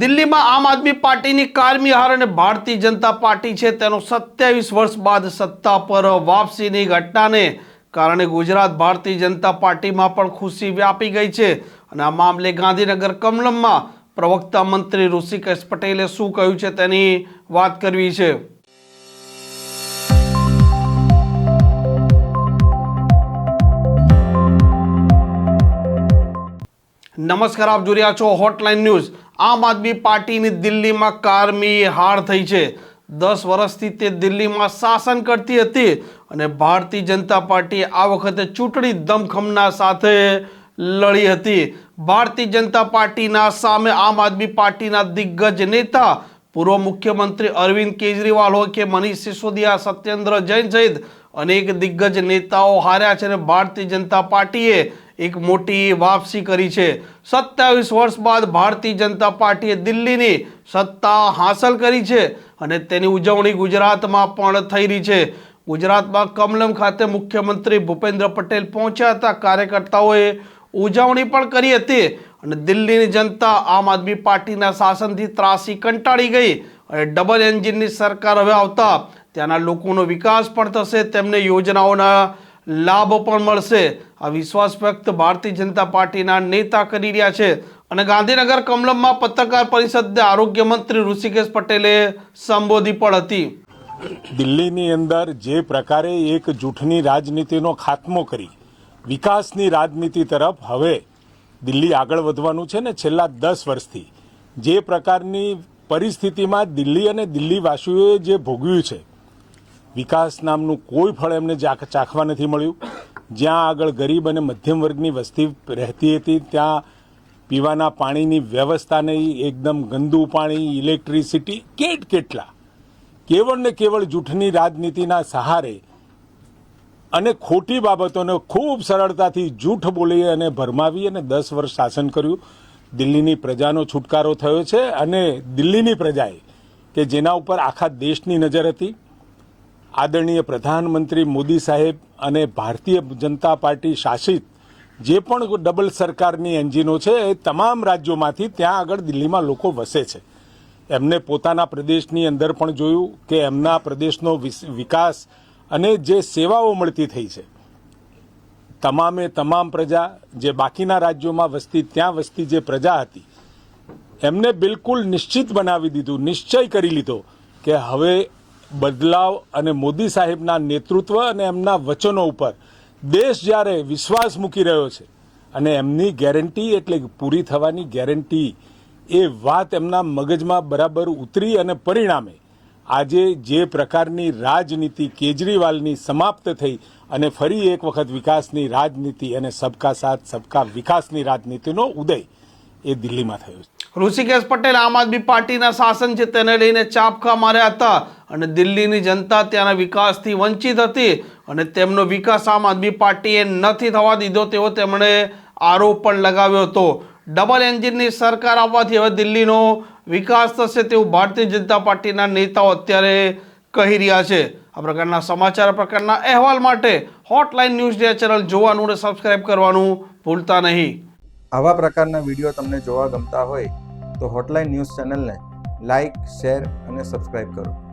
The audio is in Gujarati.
દિલ્હીમાં આમ આદમી પાર્ટીની કારમી હાર અને ભારતીય જનતા પાર્ટી છે. તેનો સત્યાવીસ વર્ષ બાદ સત્તા પર વાપસીની ઘટનાને કારણે ગુજરાત ભારતીય જનતા પાર્ટીમાં પણ ખુશી વ્યાપી ગઈ છે અને આ મામલે ગાંધીનગર કમલમમાં પ્રવક્તા મંત્રી ઋષિકેશ પટેલે શું કહ્યું છે તેની વાત કરવી છે. નમસ્કાર, આપ જોઈ રહ્યા છો હોટલાઇન ન્યૂઝ આમ આદમી પાર્ટીની દિલ્હીમાં કારમી હાર થઈ છે. દસ વર્ષથી તે દિલ્હીમાં શાસન કરતી હતી અને ભારતીય જનતા પાર્ટી આ વખતે ચૂંટણી દમખમના સાથે લડી હતી. ભારતીય જનતા પાર્ટીના સામે આમ આદમી પાર્ટીના દિગ્ગજ નેતા પૂર્વ મુખ્યમંત્રી અરવિંદ કેજરીવાલ હોય કે મનીષ સિસોદિયા, સત્યેન્દ્ર જૈન સહિત અનેક દિગ્ગજ નેતાઓ હાર્યા છે અને ભારતીય જનતા પાર્ટીએ એક મોટી વાપસી કરી છે. સત્યાવીસ વર્ષ બાદ ભારતીય જનતા પાર્ટીએ દિલ્હીની સત્તા હાંસલ કરી છે અને તેની ઉજવણી ગુજરાતમાં પણ થઈ રહી છે. ગુજરાતમાં કમલમ ખાતે મુખ્યમંત્રી ભૂપેન્દ્ર પટેલ પહોંચ્યા હતા. કાર્યકર્તાઓએ ઉજવણી પણ કરી હતી અને દિલ્હીની જનતા આમ આદમી પાર્ટીના શાસનથી ત્રાસી કંટાળી ગઈ અને ડબલ એન્જિનની સરકાર હવે આવતા ત્યાંના લોકોનો વિકાસ પણ થશે. તેમને યોજનાઓના લાભ પણ મળશે. આ વિશ્વાસ વ્યક્ત ભારતીય જનતા પાર્ટીના નેતા કરી રહ્યા છે. અને ગાંધીનગર કમલમમાં પત્રકાર પરિષદને આરોગ્ય મંત્રી ઋષિકેશ પટેલે સંબોધી પણ હતી. દિલ્હીની અંદર જે પ્રકારે એક જૂઠની રાજનીતિનો ખાત્મો કરી, વિકાસની રાજનીતિ તરફ હવે દિલ્હી આગળ વધવાનું છે ને છેલ્લા દસ વર્ષથી, જે પ્રકારની પરિસ્થિતિમાં દિલ્હી અને દિલ્હીવાસીઓએ જે ભોગવ્યું છે વિકાસ નામનું કોઈ ફળ એમને ચાખ- ચાખવા નથી મળ્યું. જ્યાં આગળ ગરીબ અને મધ્યમ વર્ગની વસ્તી રહેતી હતી, ત્યાં પીવાના પાણીની વ્યવસ્થા નહીં, એકદમ ગંદુ પાણી, ઇલેક્ટ્રિસિટી, કેટ કેટલા. કેવળ ને કેવળ જૂઠની રાજનીતિના સહારે અને ખોટી બાબતોને ખૂબ સરળતાથી જૂઠ બોલી અને ભરમાવી અને દસ વર્ષ શાસન કર્યું. દિલ્હીની પ્રજાનો છુટકારો થયો છે અને દિલ્હીની પ્રજાએ, કે જેના ઉપર આખા દેશની નજર હતી આદરણીય પ્રધાનમંત્રી મોદી સાહેબ અને ભારતીય જનતા પાર્ટી શાસિત જે પણ ડબલ સરકારની એન્જિનો છે, એ તમામ રાજ્યોમાંથી ત્યાં આગળ દિલ્હીમાં લોકો વસે છે. એમને પોતાના પ્રદેશની અંદર પણ જોયું કે એમના પ્રદેશનો વિકાસ અને જે સેવાઓ મળતી થઈ છે. તમામે તમામ પ્રજા જે બાકીના રાજ્યોમાં વસતી, ત્યાં વસતી જે પ્રજા હતી, એમને બિલકુલ નિશ્ચિત બનાવી દીધું, નિશ્ચય કરી લીધો કે હવે બદલાવ અને મોદી સાહેબના નેતૃત્વ અને એમના વચનો ઉપર દેશ જ્યારે વિશ્વાસ મૂકી રહ્યો છે અને એમની ગેરંટી એટલે પૂરી થવાની ગેરંટી એ વાત એમના મગજમાં બરાબર ઉતરી અને પરિણામે આજે જે પ્રકારની રાજનીતિ કેજરીવાલની સમાપ્ત થઈ અને ફરી એક વખત વિકાસની રાજનીતિ અને સબકા સાથ, સબકા વિકાસની રાજનીતિનો ઉદય એ દિલ્હીમાં થયો છે. ઋષિકેશ પટેલ આમ આદમી પાર્ટીના શાસન છે તેને લઈને ચાપકા માર્યા હતા. અને દિલ્હીની જનતા ત્યાંના વિકાસથી વંચિત હતી અને તેમનો વિકાસ આમ આદમી પાર્ટીએ નથી થવા દીધો તેવો તેમણે આરોપ પણ લગાવ્યો હતો. ડબલ એન્જિનની સરકાર આવવાથી હવે દિલ્હીનો વિકાસ થશે તેવું ભારતીય જનતા પાર્ટીના નેતાઓ અત્યારે કહી રહ્યા છે. આ પ્રકારના સમાચાર પ્રકારના અહેવાલ માટે હોટલાઇન ન્યૂઝ ડે ચેનલ જોવાનું અને સબસ્ક્રાઇબ કરવાનું ભૂલતા નહીં. આવા પ્રકારના વીડિયો તમને જોવા ગમતા હોય તો હોટલાઇન ન્યૂઝ ચેનલને લાઇક શેર અને સબસ્ક્રાઇબ કરો.